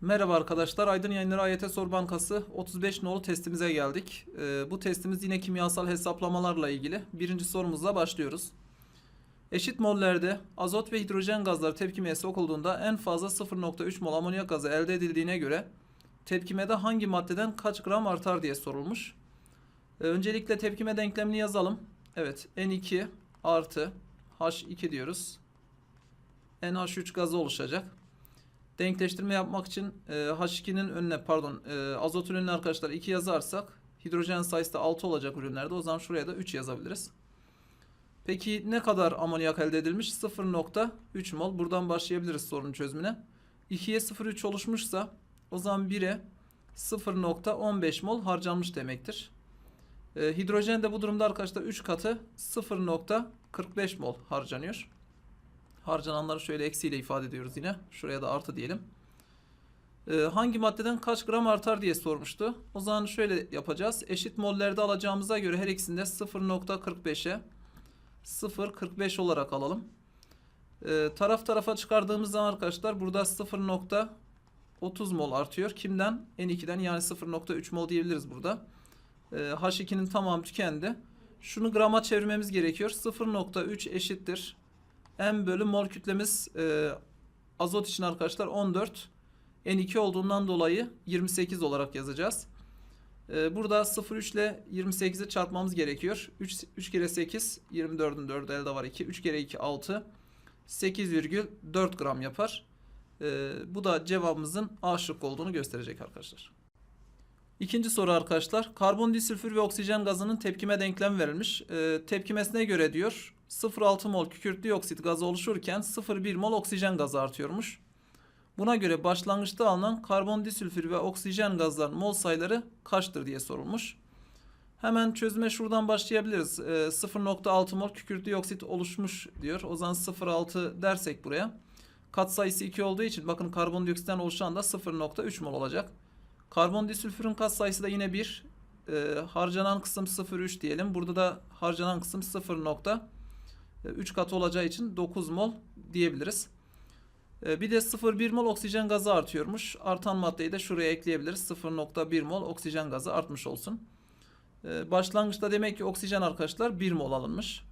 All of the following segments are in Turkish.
Merhaba arkadaşlar. Aydın Yayınları AYT Soru Bankası 35 nolu testimize geldik. Ee, bu testimiz yine kimyasal hesaplamalarla ilgili. Birinci sorumuzla başlıyoruz. Eşit mollerde azot ve hidrojen gazları tepkimeye sokulduğunda en fazla 0.3 mol amonyak gazı elde edildiğine göre tepkimede hangi maddeden kaç gram artar diye sorulmuş. Ee, öncelikle tepkime denklemini yazalım. Evet N2 artı H2 diyoruz. NH3 gazı oluşacak. Denkleştirme yapmak için e, H2'nin önüne pardon e, azotun önüne arkadaşlar 2 yazarsak hidrojen sayısı da 6 olacak ürünlerde. O zaman şuraya da 3 yazabiliriz. Peki ne kadar amonyak elde edilmiş? 0.3 mol. Buradan başlayabiliriz sorunun çözümüne. 2'ye 0.3 oluşmuşsa o zaman 1'e 0.15 mol harcanmış demektir. E, hidrojen de bu durumda arkadaşlar 3 katı 0.45 mol harcanıyor. Harcananları şöyle eksiyle ifade ediyoruz yine. Şuraya da artı diyelim. Ee, hangi maddeden kaç gram artar diye sormuştu. O zaman şöyle yapacağız. Eşit mollerde alacağımıza göre her ikisinde 0.45'e 0.45 olarak alalım. Ee, taraf tarafa çıkardığımız zaman arkadaşlar burada 0.30 mol artıyor. Kimden? N2'den yani 0.3 mol diyebiliriz burada. Ee, H2'nin tamamı tükendi. Şunu grama çevirmemiz gerekiyor. 0.3 eşittir. M bölü mol kütlemiz e, azot için arkadaşlar 14. N2 olduğundan dolayı 28 olarak yazacağız. E, burada 0,3 ile 28'i çarpmamız gerekiyor. 3, 3 kere 8 24'ün 4'ü elde var 2. 3 kere 2 6. 8,4 gram yapar. E, bu da cevabımızın A şıkkı olduğunu gösterecek arkadaşlar. İkinci soru arkadaşlar. Karbon disülfür ve oksijen gazının tepkime denklem verilmiş. E, tepkimesine göre diyor 0,6 mol kükürt dioksit gazı oluşurken 0,1 mol oksijen gazı artıyormuş. Buna göre başlangıçta alınan karbon disülfür ve oksijen gazların mol sayıları kaçtır diye sorulmuş. Hemen çözüme şuradan başlayabiliriz. E, 0,6 mol kükürt dioksit oluşmuş diyor. O zaman 0,6 dersek buraya. Katsayısı 2 olduğu için bakın karbondioksitten oluşan da 0,3 mol olacak. Karbon disülfürün katsayısı da yine 1. E, harcanan kısım 0,3 diyelim. Burada da harcanan kısım 0,3 katı olacağı için 9 mol diyebiliriz. E, bir de 0,1 mol oksijen gazı artıyormuş. Artan maddeyi de şuraya ekleyebiliriz. 0,1 mol oksijen gazı artmış olsun. E, başlangıçta demek ki oksijen arkadaşlar 1 mol alınmış.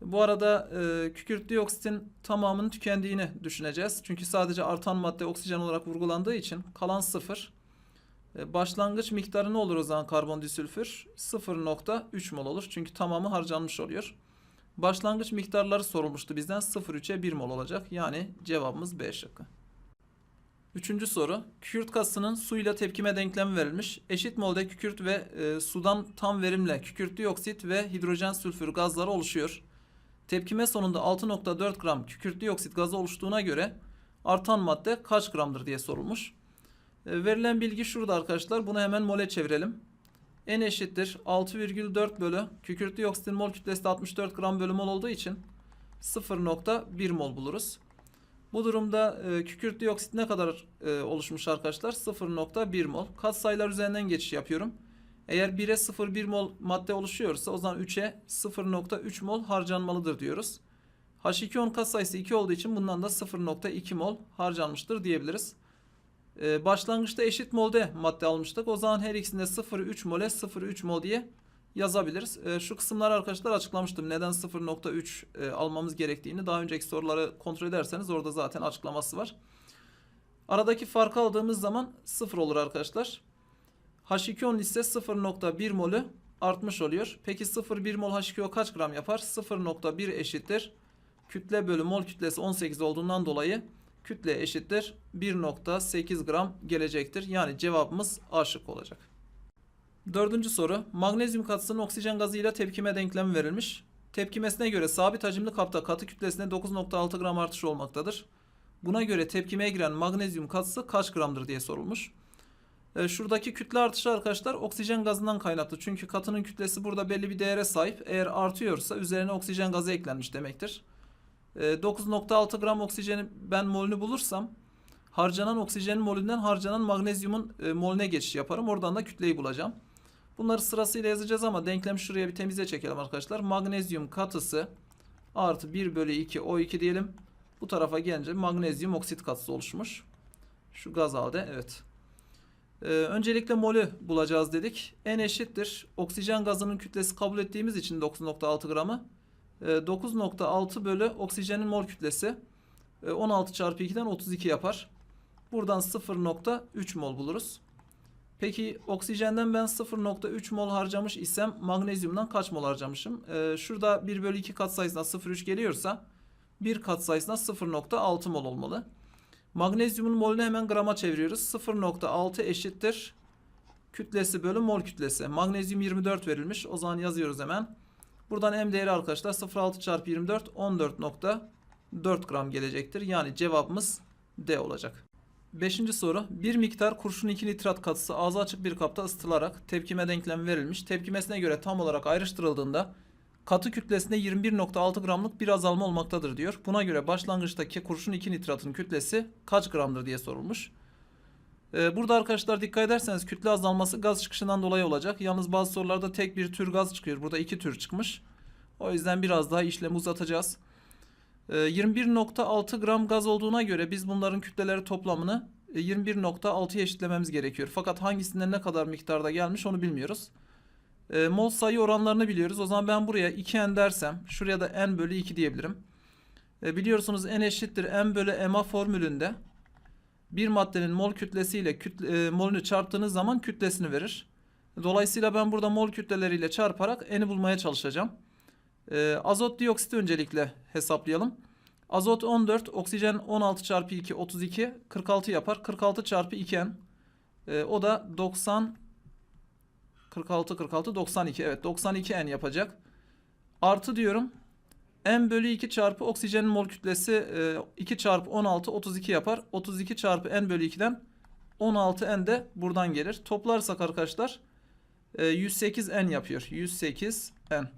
Bu arada e, kükürt dioksitin tamamının tükendiğini düşüneceğiz. Çünkü sadece artan madde oksijen olarak vurgulandığı için kalan 0. E, başlangıç miktarı ne olur o zaman karbondisülfür? 0.3 mol olur. Çünkü tamamı harcanmış oluyor. Başlangıç miktarları sorulmuştu bizden. 0.3'e 1 mol olacak. Yani cevabımız B şıkkı. Üçüncü soru. Kükürt kasının suyla tepkime denklemi verilmiş. Eşit molde kükürt ve e, sudan tam verimle kükürt dioksit ve hidrojen sülfür gazları oluşuyor. Tepkime sonunda 6.4 gram kükürt dioksit gazı oluştuğuna göre artan madde kaç gramdır diye sorulmuş. E, verilen bilgi şurada arkadaşlar. Bunu hemen mole çevirelim. N eşittir 6,4 bölü kükürt dioksitin mol kütlesi de 64 gram bölü mol olduğu için 0.1 mol buluruz. Bu durumda e, kükürt dioksit ne kadar e, oluşmuş arkadaşlar? 0.1 mol. Katsayılar üzerinden geçiş yapıyorum. Eğer 1'e 0,1 mol madde oluşuyorsa o zaman 3'e 0.3 mol harcanmalıdır diyoruz. H210 katsayısı 2 olduğu için bundan da 0.2 mol harcanmıştır diyebiliriz. Ee, başlangıçta eşit molde madde almıştık. O zaman her ikisinde 0,3 mole 0,3 mol diye yazabiliriz. Ee, şu kısımları arkadaşlar açıklamıştım. Neden 0.3 e, almamız gerektiğini. Daha önceki soruları kontrol ederseniz orada zaten açıklaması var. Aradaki farkı aldığımız zaman 0 olur arkadaşlar. H2O ise 0.1 molü artmış oluyor. Peki 0,1 mol H2O kaç gram yapar? 0.1 eşittir. Kütle bölü mol kütlesi 18 olduğundan dolayı kütle eşittir 1.8 gram gelecektir. Yani cevabımız A şıkkı olacak. Dördüncü soru. Magnezyum katısının oksijen gazıyla tepkime denklemi verilmiş. Tepkimesine göre sabit hacimli kapta katı kütlesine 9.6 gram artış olmaktadır. Buna göre tepkimeye giren magnezyum katısı kaç gramdır diye sorulmuş. E, şuradaki kütle artışı arkadaşlar oksijen gazından kaynaklı. Çünkü katının kütlesi burada belli bir değere sahip. Eğer artıyorsa üzerine oksijen gazı eklenmiş demektir. E, 9.6 gram oksijeni ben molünü bulursam harcanan oksijenin molünden harcanan magnezyumun e, molüne geçiş yaparım. Oradan da kütleyi bulacağım. Bunları sırasıyla yazacağız ama denklem şuraya bir temize çekelim arkadaşlar. Magnezyum katısı artı 1 bölü 2 O2 diyelim. Bu tarafa gelince magnezyum oksit katısı oluşmuş. Şu gaz halde evet. Ee, öncelikle molü bulacağız dedik. N eşittir. Oksijen gazının kütlesi kabul ettiğimiz için 9.6 gramı. Ee, 9.6 bölü oksijenin mol kütlesi. Ee, 16 çarpı 2'den 32 yapar. Buradan 0.3 mol buluruz. Peki oksijenden ben 0.3 mol harcamış isem magnezyumdan kaç mol harcamışım? Ee, şurada 1 bölü 2 katsayısına 0.3 geliyorsa 1 katsayısına 0.6 mol olmalı. Magnezyumun molünü hemen grama çeviriyoruz. 0.6 eşittir. Kütlesi bölü mol kütlesi. Magnezyum 24 verilmiş. O zaman yazıyoruz hemen. Buradan M değeri arkadaşlar 0.6 çarpı 24 14.4 gram gelecektir. Yani cevabımız D olacak. Beşinci soru. Bir miktar kurşun 2 nitrat katısı ağzı açık bir kapta ısıtılarak tepkime denklemi verilmiş. Tepkimesine göre tam olarak ayrıştırıldığında katı kütlesinde 21.6 gramlık bir azalma olmaktadır diyor. Buna göre başlangıçtaki kurşun 2 nitratın kütlesi kaç gramdır diye sorulmuş. Ee, burada arkadaşlar dikkat ederseniz kütle azalması gaz çıkışından dolayı olacak. Yalnız bazı sorularda tek bir tür gaz çıkıyor. Burada iki tür çıkmış. O yüzden biraz daha işlemi uzatacağız. Ee, 21.6 gram gaz olduğuna göre biz bunların kütleleri toplamını e, 21.6'ya eşitlememiz gerekiyor. Fakat hangisinden ne kadar miktarda gelmiş onu bilmiyoruz. E, mol sayı oranlarını biliyoruz. O zaman ben buraya 2n dersem şuraya da n bölü 2 diyebilirim. E, biliyorsunuz n eşittir n bölü ma formülünde bir maddenin mol kütlesiyle kütle, e, molünü çarptığınız zaman kütlesini verir. Dolayısıyla ben burada mol kütleleriyle çarparak n'i bulmaya çalışacağım. E, azot dioksit öncelikle hesaplayalım. Azot 14, oksijen 16 çarpı 2 32 46 yapar. 46 çarpı 2n e, o da 90 46 46 92 evet 92 n yapacak. Artı diyorum. N bölü 2 çarpı oksijenin mol kütlesi e, 2 çarpı 16 32 yapar. 32 çarpı n bölü 2'den 16 n de buradan gelir. Toplarsak arkadaşlar e, 108 n yapıyor. 108 n.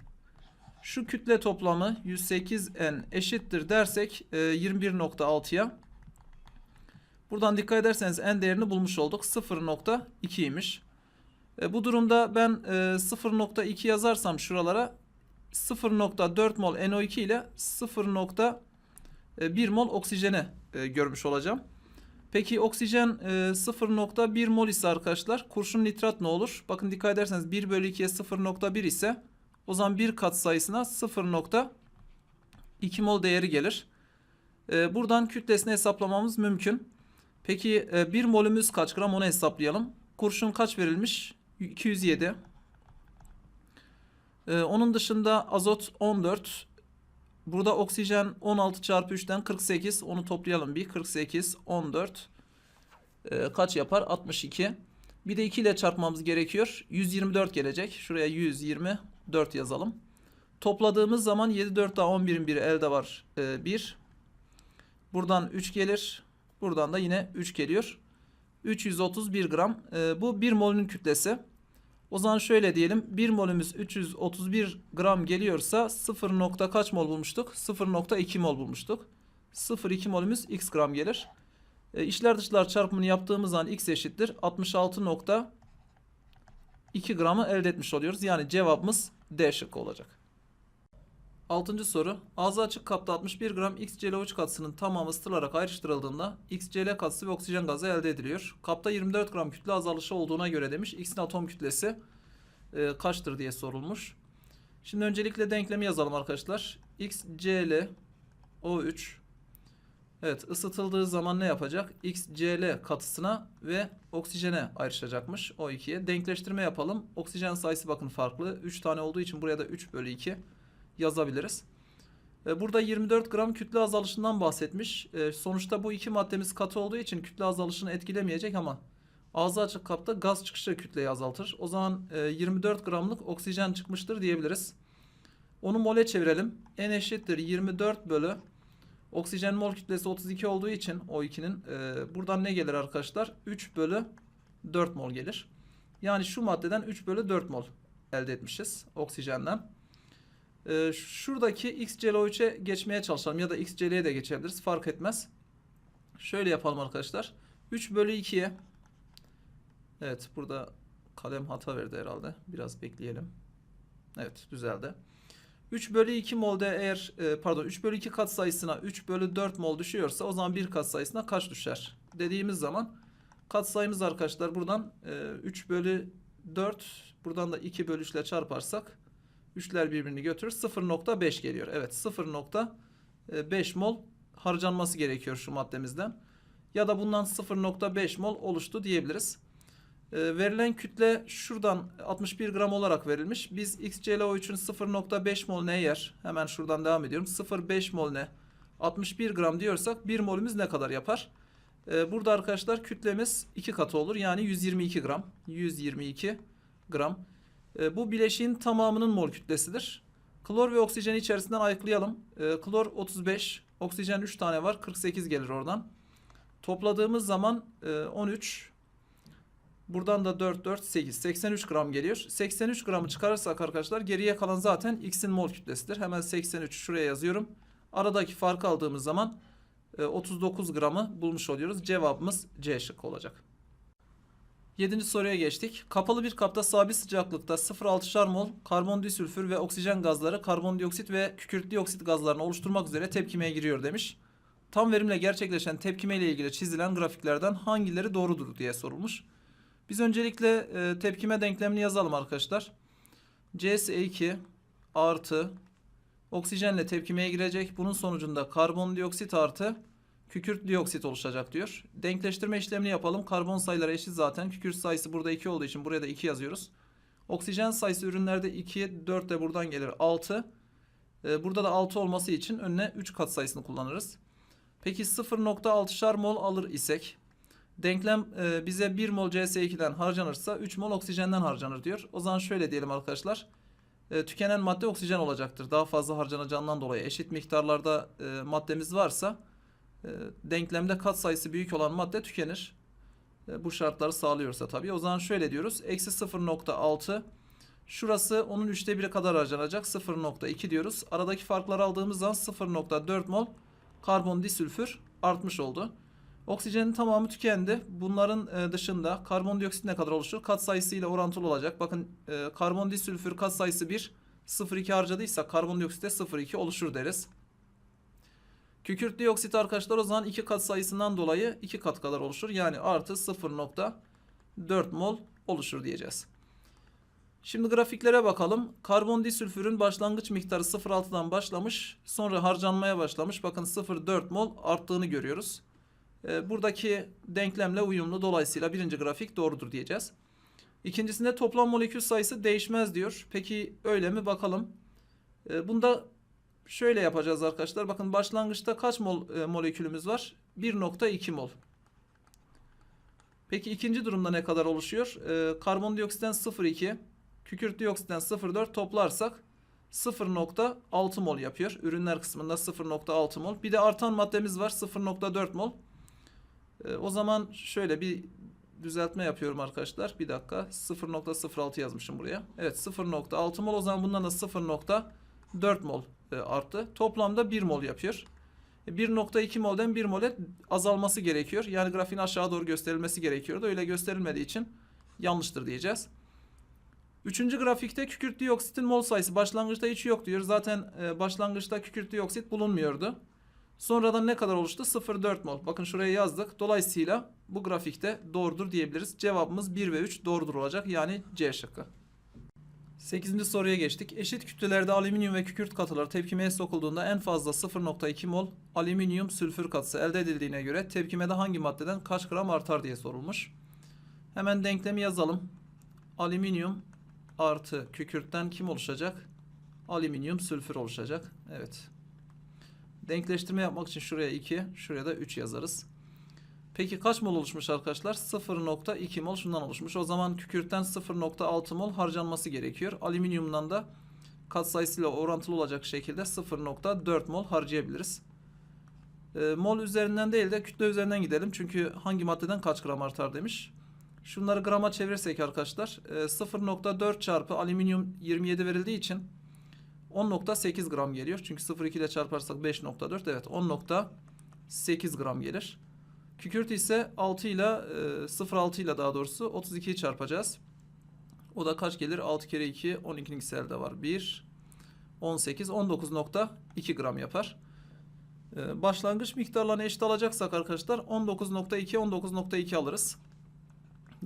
Şu kütle toplamı 108 n eşittir dersek e, 21.6'ya. Buradan dikkat ederseniz n değerini bulmuş olduk. 0.2'ymiş. E, bu durumda ben e, 0.2 yazarsam şuralara 0.4 mol NO2 ile 0.1 mol oksijeni e, görmüş olacağım. Peki oksijen e, 0.1 mol ise arkadaşlar kurşun nitrat ne olur? Bakın dikkat ederseniz 1 bölü 2'ye 0.1 ise o zaman bir kat sayısına 0.2 mol değeri gelir. E, buradan kütlesini hesaplamamız mümkün. Peki e, 1 molümüz kaç gram onu hesaplayalım. Kurşun kaç verilmiş? 207. Ee, onun dışında azot 14. Burada oksijen 16 çarpı 3'ten 48. Onu toplayalım bir. 48, 14. Ee, kaç yapar? 62. Bir de 2 ile çarpmamız gerekiyor. 124 gelecek. Şuraya 124 yazalım. Topladığımız zaman 7, 4 daha 11'in biri elde var. Ee, 1. Buradan 3 gelir. Buradan da yine 3 geliyor. 331 gram. Ee, bu 1 molün kütlesi. O zaman şöyle diyelim. 1 molümüz 331 gram geliyorsa 0 nokta kaç mol bulmuştuk? 0.2 mol bulmuştuk. 0.2 molümüz x gram gelir. E, içler dışlar çarpımını yaptığımız zaman x eşittir. 66.2 gramı elde etmiş oluyoruz. Yani cevabımız D şıkkı olacak. Altıncı soru. Ağzı açık kapta 61 gram XCl3 katısının tamamı ısıtılarak ayrıştırıldığında XCl katısı ve oksijen gazı elde ediliyor. Kapta 24 gram kütle azalışı olduğuna göre demiş X'in atom kütlesi e, kaçtır diye sorulmuş. Şimdi öncelikle denklemi yazalım arkadaşlar. XCl O3 Evet ısıtıldığı zaman ne yapacak? XCl katısına ve oksijene ayrışacakmış O2'ye. Denkleştirme yapalım. Oksijen sayısı bakın farklı. 3 tane olduğu için buraya da 3 bölü 2 yazabiliriz. E, Burada 24 gram kütle azalışından bahsetmiş. E, Sonuçta bu iki maddemiz katı olduğu için kütle azalışını etkilemeyecek ama ağzı açık kapta gaz çıkışı kütleyi azaltır. O zaman e, 24 gramlık oksijen çıkmıştır diyebiliriz. Onu mole çevirelim. N eşittir 24 bölü oksijen mol kütlesi 32 olduğu için O2'nin e, buradan ne gelir arkadaşlar? 3 bölü 4 mol gelir. Yani şu maddeden 3 bölü 4 mol elde etmişiz oksijenden. Ee, şuradaki XCl3'e geçmeye çalışalım ya da XCl'ye de geçebiliriz fark etmez. Şöyle yapalım arkadaşlar. 3 bölü 2'ye Evet burada kalem hata verdi herhalde. Biraz bekleyelim. Evet düzeldi. 3 bölü 2 molde eğer e, pardon 3 bölü 2 kat sayısına 3 bölü 4 mol düşüyorsa o zaman bir kat sayısına kaç düşer? Dediğimiz zaman kat sayımız arkadaşlar buradan e, 3 bölü 4 buradan da 2 bölü 3 ile çarparsak 3'ler birbirini götürür 0.5 geliyor. Evet 0.5 mol harcanması gerekiyor şu maddemizden. Ya da bundan 0.5 mol oluştu diyebiliriz. E, verilen kütle şuradan 61 gram olarak verilmiş. Biz XClO için 0.5 mol ne yer? Hemen şuradan devam ediyorum. 0.5 mol ne? 61 gram diyorsak 1 molümüz ne kadar yapar? E, burada arkadaşlar kütlemiz 2 katı olur. Yani 122 gram. 122 gram. E, bu bileşiğin tamamının mol kütlesidir. Klor ve oksijeni içerisinden ayıklayalım. E, klor 35, oksijen 3 tane var. 48 gelir oradan. Topladığımız zaman e, 13, Buradan da 4, 4, 8. 83 gram geliyor. 83 gramı çıkarırsak arkadaşlar geriye kalan zaten X'in mol kütlesidir. Hemen 83 şuraya yazıyorum. Aradaki farkı aldığımız zaman e, 39 gramı bulmuş oluyoruz. Cevabımız C şıkkı olacak. 7. soruya geçtik. Kapalı bir kapta sabit sıcaklıkta 0.6'şar mol karbondisülfür ve oksijen gazları karbondioksit ve kükürt dioksit gazlarını oluşturmak üzere tepkimeye giriyor demiş. Tam verimle gerçekleşen tepkime ile ilgili çizilen grafiklerden hangileri doğrudur diye sorulmuş. Biz öncelikle e, tepkime denklemini yazalım arkadaşlar. CS2 artı oksijenle tepkimeye girecek. Bunun sonucunda karbondioksit artı kükürt dioksit oluşacak diyor. Denkleştirme işlemini yapalım. Karbon sayıları eşit zaten. Kükürt sayısı burada 2 olduğu için buraya da 2 yazıyoruz. Oksijen sayısı ürünlerde 2, 4 de buradan gelir 6. E, burada da 6 olması için önüne 3 kat sayısını kullanırız. Peki 0.6'şar mol alır isek Denklem e, bize 1 mol CS2'den harcanırsa 3 mol oksijenden harcanır diyor. O zaman şöyle diyelim arkadaşlar. E, tükenen madde oksijen olacaktır. Daha fazla harcanacağından dolayı eşit miktarlarda e, maddemiz varsa denklemde kat sayısı büyük olan madde tükenir. E, bu şartları sağlıyorsa tabii. O zaman şöyle diyoruz. Eksi 0.6 Şurası onun üçte biri kadar harcanacak. 0.2 diyoruz. Aradaki farkları aldığımız zaman 0.4 mol karbondisülfür artmış oldu. Oksijenin tamamı tükendi. Bunların e, dışında karbondioksit ne kadar oluşur? Kat sayısı ile orantılı olacak. Bakın e, karbondisülfür kat sayısı 1, 0,2 harcadıysa karbondioksit de 0,2 oluşur deriz. Kükürt dioksit arkadaşlar o zaman 2 kat sayısından dolayı 2 kat kadar oluşur. Yani artı 0.4 mol oluşur diyeceğiz. Şimdi grafiklere bakalım. Karbondisülfürün başlangıç miktarı 0.6'dan başlamış. Sonra harcanmaya başlamış. Bakın 0.4 mol arttığını görüyoruz. E, buradaki denklemle uyumlu. Dolayısıyla birinci grafik doğrudur diyeceğiz. İkincisinde toplam molekül sayısı değişmez diyor. Peki öyle mi bakalım. E, bunda şöyle yapacağız arkadaşlar. Bakın başlangıçta kaç mol e, molekülümüz var? 1.2 mol. Peki ikinci durumda ne kadar oluşuyor? E, karbondioksitten 0.2, kükürt dioksitten 0.4 toplarsak 0.6 mol yapıyor. Ürünler kısmında 0.6 mol. Bir de artan maddemiz var 0.4 mol. E, o zaman şöyle bir düzeltme yapıyorum arkadaşlar. Bir dakika. 0.06 yazmışım buraya. Evet 0.6 mol. O zaman bundan da 0.4 mol arttı. Toplamda 1 mol yapıyor. E, 1.2 molden 1 mole azalması gerekiyor. Yani grafiğin aşağı doğru gösterilmesi gerekiyordu. Öyle gösterilmediği için yanlıştır diyeceğiz. Üçüncü grafikte kükürt dioksitin mol sayısı başlangıçta hiç yok diyor. Zaten e, başlangıçta kükürt dioksit bulunmuyordu. Sonradan ne kadar oluştu? 0,4 mol. Bakın şuraya yazdık. Dolayısıyla bu grafikte doğrudur diyebiliriz. Cevabımız 1 ve 3 doğrudur olacak. Yani C şıkkı. 8. soruya geçtik. Eşit kütlelerde alüminyum ve kükürt katıları tepkimeye sokulduğunda en fazla 0.2 mol alüminyum sülfür katısı elde edildiğine göre tepkimede hangi maddeden kaç gram artar diye sorulmuş. Hemen denklemi yazalım. Alüminyum artı kükürtten kim oluşacak? Alüminyum sülfür oluşacak. Evet. Denkleştirme yapmak için şuraya 2, şuraya da 3 yazarız. Peki kaç mol oluşmuş arkadaşlar? 0.2 mol şundan oluşmuş. O zaman kükürtten 0.6 mol harcanması gerekiyor. Alüminyumdan da katsayısıyla orantılı olacak şekilde 0.4 mol harcayabiliriz. E, mol üzerinden değil de kütle üzerinden gidelim. Çünkü hangi maddeden kaç gram artar demiş. Şunları grama çevirirsek arkadaşlar e, 0.4 çarpı alüminyum 27 verildiği için 10.8 gram geliyor. Çünkü 0.2 ile çarparsak 5.4 evet 10.8 gram gelir. Kükürt ise 6 ile 0.6 ile daha doğrusu 32'yi çarpacağız. O da kaç gelir? 6 kere 2 12'nin elde var. 1 18, 19.2 gram yapar. Ee, başlangıç miktarlarını eşit alacaksak arkadaşlar 19.2, 19.2 alırız.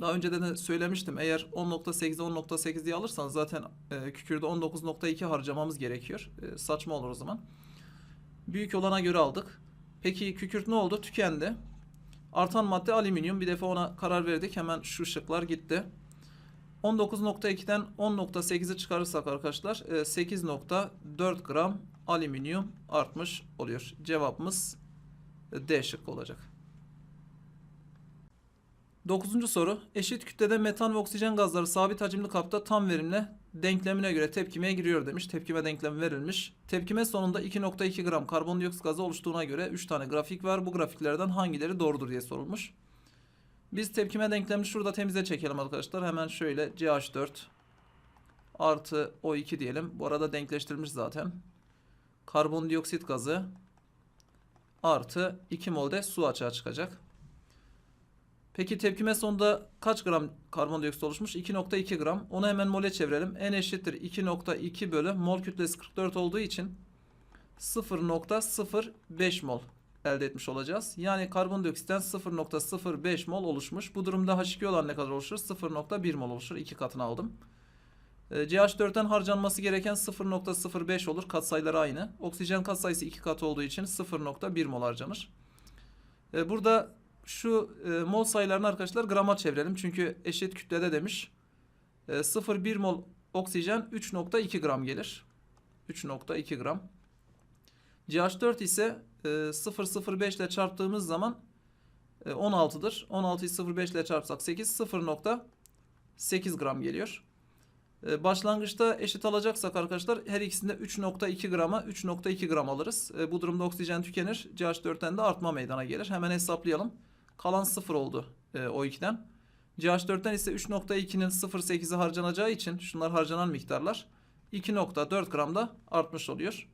Daha önceden de söylemiştim. Eğer 10.8'e 10.8 diye alırsanız zaten e, kükürde 19.2 harcamamız gerekiyor. E, saçma olur o zaman. Büyük olana göre aldık. Peki kükürt ne oldu? Tükendi. Artan madde alüminyum. Bir defa ona karar verdik. Hemen şu şıklar gitti. 19.2'den 10.8'i çıkarırsak arkadaşlar e, 8.4 gram alüminyum artmış oluyor. Cevabımız e, D şıkkı olacak. Dokuzuncu soru. Eşit kütlede metan ve oksijen gazları sabit hacimli kapta tam verimle denklemine göre tepkimeye giriyor demiş. Tepkime denklemi verilmiş. Tepkime sonunda 2.2 gram karbondioksit gazı oluştuğuna göre 3 tane grafik var. Bu grafiklerden hangileri doğrudur diye sorulmuş. Biz tepkime denklemini şurada temize çekelim arkadaşlar. Hemen şöyle CH4 artı O2 diyelim. Bu arada denkleştirilmiş zaten. Karbondioksit gazı artı 2 mol de su açığa çıkacak. Peki tepkime sonunda kaç gram karbondioksit oluşmuş? 2.2 gram. Onu hemen mole çevirelim. N eşittir 2.2 bölü mol kütlesi 44 olduğu için 0.05 mol elde etmiş olacağız. Yani karbondioksitten 0.05 mol oluşmuş. Bu durumda H2 olan ne kadar oluşur? 0.1 mol oluşur. İki katını aldım. Ee, CH4'ten harcanması gereken 0.05 olur. Katsayıları aynı. Oksijen katsayısı 2 kat olduğu için 0.1 mol harcanır. Ee, Burada şu e, mol sayılarını arkadaşlar grama çevirelim. Çünkü eşit kütlede demiş. E, 0,1 mol oksijen 3.2 gram gelir. 3.2 gram. CH4 ise e, 0,05 ile çarptığımız zaman e, 16'dır. 16'yı 0,5 ile çarpsak 8 0.8 gram geliyor. E, başlangıçta eşit alacaksak arkadaşlar her ikisinde 3.2 grama 3.2 gram alırız. E, bu durumda oksijen tükenir. CH4'ten de artma meydana gelir. Hemen hesaplayalım. Kalan 0 oldu e, O2'den. CH4'ten ise 3.2'nin 0.8'i harcanacağı için şunlar harcanan miktarlar 2.4 gramda artmış oluyor.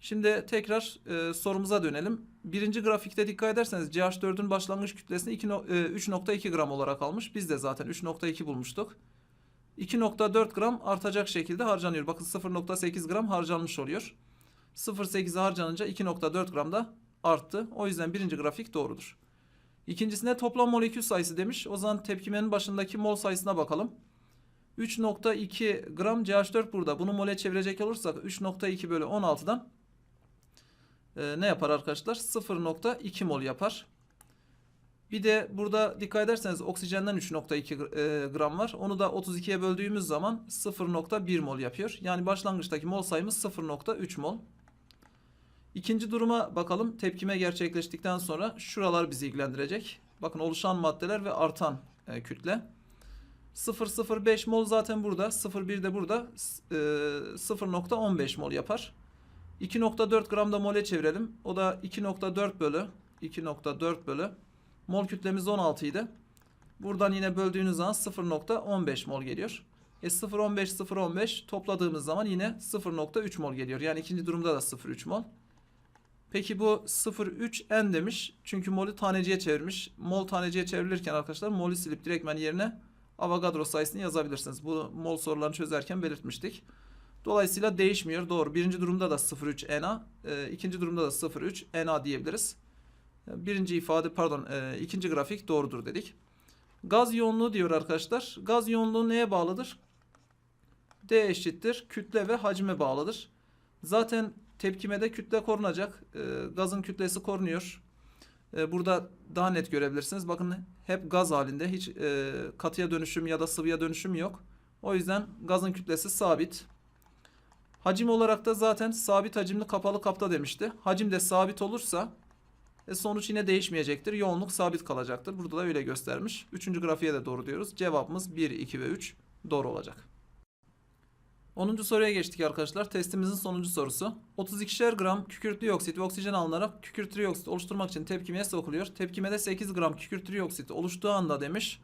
Şimdi tekrar e, sorumuza dönelim. Birinci grafikte dikkat ederseniz CH4'ün başlangıç kütlesini 2 no- e, 3.2 gram olarak almış. Biz de zaten 3.2 bulmuştuk. 2.4 gram artacak şekilde harcanıyor. Bakın 0.8 gram harcanmış oluyor. 0.8'i harcanınca 2.4 gram da arttı. O yüzden birinci grafik doğrudur. İkincisine toplam molekül sayısı demiş. O zaman tepkimenin başındaki mol sayısına bakalım. 3.2 gram CH4 burada. Bunu mole çevirecek olursak 3.2 bölü 16'dan e, ne yapar arkadaşlar? 0.2 mol yapar. Bir de burada dikkat ederseniz oksijenden 3.2 e, gram var. Onu da 32'ye böldüğümüz zaman 0.1 mol yapıyor. Yani başlangıçtaki mol sayımız 0.3 mol. İkinci duruma bakalım. Tepkime gerçekleştikten sonra şuralar bizi ilgilendirecek. Bakın oluşan maddeler ve artan e, kütle. 0.05 mol zaten burada. 0.1 de burada. E, 0.15 mol yapar. 2.4 gram da mole çevirelim. O da 2.4 bölü 2.4 bölü mol kütlemiz 16 idi. Buradan yine böldüğünüz zaman 0.15 mol geliyor. E 0.15 0.15 topladığımız zaman yine 0.3 mol geliyor. Yani ikinci durumda da 0.3 mol. Peki bu 0,3 n demiş. Çünkü molü taneciye çevirmiş. Mol taneciye çevrilirken arkadaşlar molü silip direktmen yerine Avogadro sayısını yazabilirsiniz. Bu mol sorularını çözerken belirtmiştik. Dolayısıyla değişmiyor. Doğru. Birinci durumda da 0,3 Na. E, ikinci durumda da 0,3 Na diyebiliriz. Birinci ifade pardon e, ikinci grafik doğrudur dedik. Gaz yoğunluğu diyor arkadaşlar. Gaz yoğunluğu neye bağlıdır? D eşittir. Kütle ve hacme bağlıdır. Zaten tepkimede kütle korunacak. E, gazın kütlesi korunuyor. E, burada daha net görebilirsiniz. Bakın hep gaz halinde. Hiç e, katıya dönüşüm ya da sıvıya dönüşüm yok. O yüzden gazın kütlesi sabit. Hacim olarak da zaten sabit hacimli kapalı kapta demişti. Hacim de sabit olursa e, sonuç yine değişmeyecektir. Yoğunluk sabit kalacaktır. Burada da öyle göstermiş. Üçüncü grafiğe de doğru diyoruz. Cevabımız 1, 2 ve 3 doğru olacak. 10. soruya geçtik arkadaşlar. Testimizin sonuncu sorusu. 32'şer gram kükürt dioksit ve oksijen alınarak kükürt trioksit oluşturmak için tepkimeye sokuluyor. Tepkimede 8 gram kükürt trioksit oluştuğu anda demiş.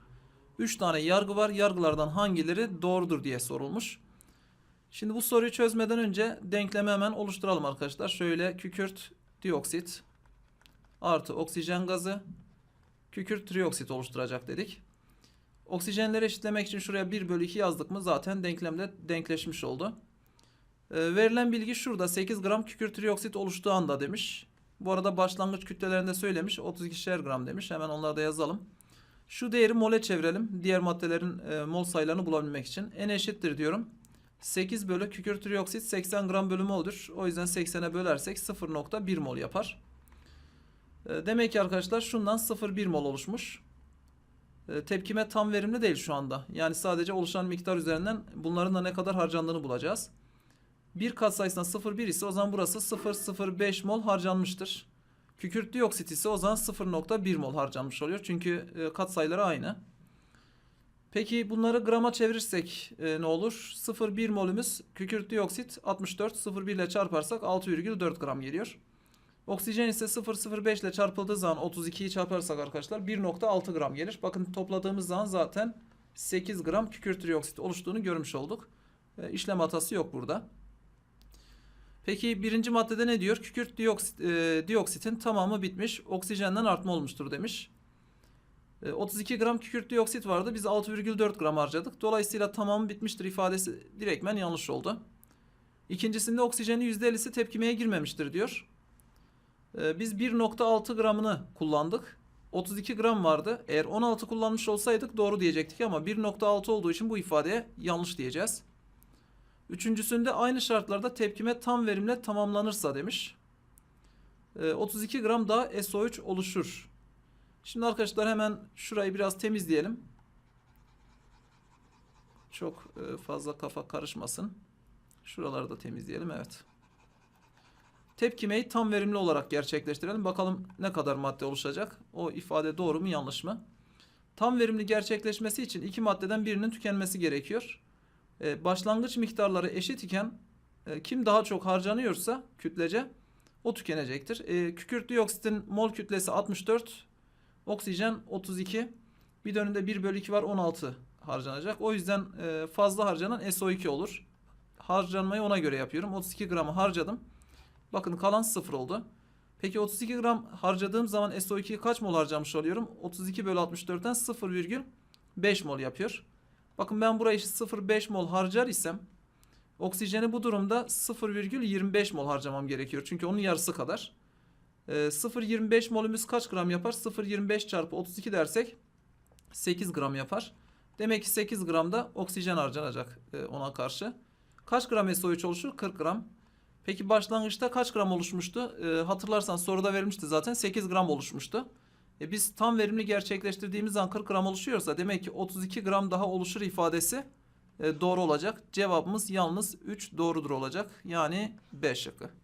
3 tane yargı var. Yargılardan hangileri doğrudur diye sorulmuş. Şimdi bu soruyu çözmeden önce denklemi hemen oluşturalım arkadaşlar. Şöyle kükürt dioksit artı oksijen gazı kükürt trioksit oluşturacak dedik. Oksijenleri eşitlemek için şuraya 1 bölü 2 yazdık mı zaten denklemde denkleşmiş oldu. E, verilen bilgi şurada 8 gram kükürt trioksit oluştuğu anda demiş. Bu arada başlangıç kütlelerinde söylemiş 32'şer gram demiş. Hemen onları da yazalım. Şu değeri mole çevirelim. Diğer maddelerin e, mol sayılarını bulabilmek için. N eşittir diyorum. 8 bölü kükürt trioksit 80 gram bölü mol'dur. O yüzden 80'e bölersek 0.1 mol yapar. E, demek ki arkadaşlar şundan 0.1 mol oluşmuş. E, tepkime tam verimli değil şu anda. Yani sadece oluşan miktar üzerinden bunların da ne kadar harcandığını bulacağız. Bir katsayısına 0.1 ise o zaman burası 0.05 mol harcanmıştır. Kükürt dioksit ise o zaman 0.1 mol harcanmış oluyor. Çünkü e, katsayıları aynı. Peki bunları grama çevirirsek e, ne olur? 0.1 molümüz kükürt dioksit 64 0.1 ile çarparsak 6,4 gram geliyor. Oksijen ise 0.05 ile çarpıldığı zaman 32'yi çarparsak arkadaşlar 1.6 gram gelir. Bakın topladığımız zaman zaten 8 gram kükürt dioksit oluştuğunu görmüş olduk. E, işlem hatası yok burada. Peki birinci maddede ne diyor? Kükürt dioksit, e, dioksitin tamamı bitmiş. Oksijenden artma olmuştur demiş. E, 32 gram kükürt dioksit vardı. Biz 6,4 gram harcadık. Dolayısıyla tamamı bitmiştir ifadesi direktmen yanlış oldu. İkincisinde oksijenin %50'si tepkimeye girmemiştir diyor. E, biz 1.6 gramını kullandık. 32 gram vardı. Eğer 16 kullanmış olsaydık doğru diyecektik ama 1.6 olduğu için bu ifadeye yanlış diyeceğiz. Üçüncüsünde aynı şartlarda tepkime tam verimle tamamlanırsa demiş. Ee, 32 gram daha SO3 oluşur. Şimdi arkadaşlar hemen şurayı biraz temizleyelim. Çok e, fazla kafa karışmasın. Şuraları da temizleyelim. Evet. Tepkimeyi tam verimli olarak gerçekleştirelim. Bakalım ne kadar madde oluşacak. O ifade doğru mu yanlış mı? Tam verimli gerçekleşmesi için iki maddeden birinin tükenmesi gerekiyor. Ee, başlangıç miktarları eşit iken e, kim daha çok harcanıyorsa kütlece o tükenecektir. E, kükürt dioksitin mol kütlesi 64, oksijen 32. Bir dönümde 1 bölü 2 var 16 harcanacak. O yüzden e, fazla harcanan SO2 olur. Harcanmayı ona göre yapıyorum. 32 gramı harcadım. Bakın kalan 0 oldu. Peki 32 gram harcadığım zaman SO2'yi kaç mol harcamış oluyorum? 32 bölü 64'ten 0,5 mol yapıyor. Bakın ben burayı 0,5 mol harcar isem oksijeni bu durumda 0,25 mol harcamam gerekiyor. Çünkü onun yarısı kadar. Ee, 0,25 molümüz kaç gram yapar? 0,25 çarpı 32 dersek 8 gram yapar. Demek ki 8 gram da oksijen harcanacak e, ona karşı. Kaç gram SO3 oluşur? 40 gram. Peki başlangıçta kaç gram oluşmuştu? E, hatırlarsan soruda verilmişti zaten 8 gram oluşmuştu. E biz tam verimli gerçekleştirdiğimiz zaman 40 gram oluşuyorsa demek ki 32 gram daha oluşur ifadesi e, doğru olacak. Cevabımız yalnız 3 doğrudur olacak. Yani B şıkkı.